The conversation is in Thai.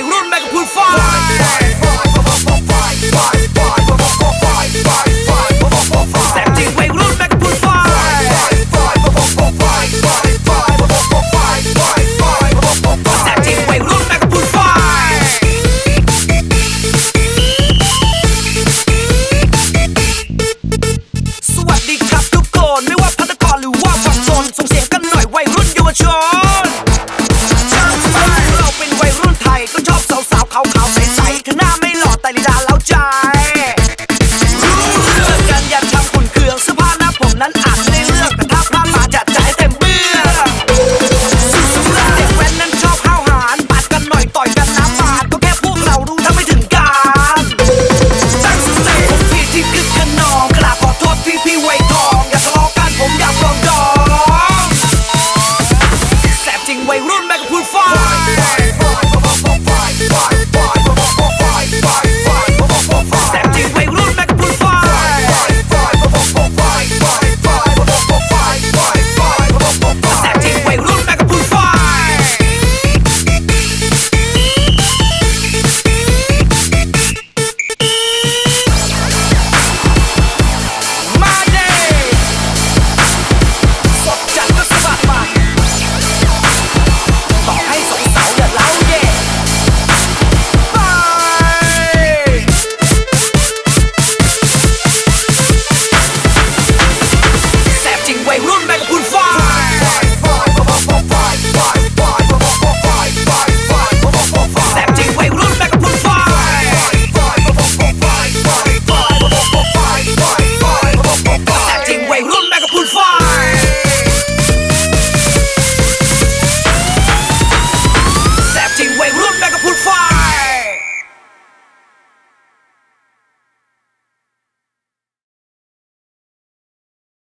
ยรุ่นแมกพูวัยรุ่นแบฟากปูดฟสวัสดีครับทุกคนไม่ว่าพันธกรหรือว่าฟังโซนส่งเสียงกันหน่อยวัยรุ่นเยาวชน fight. Step away.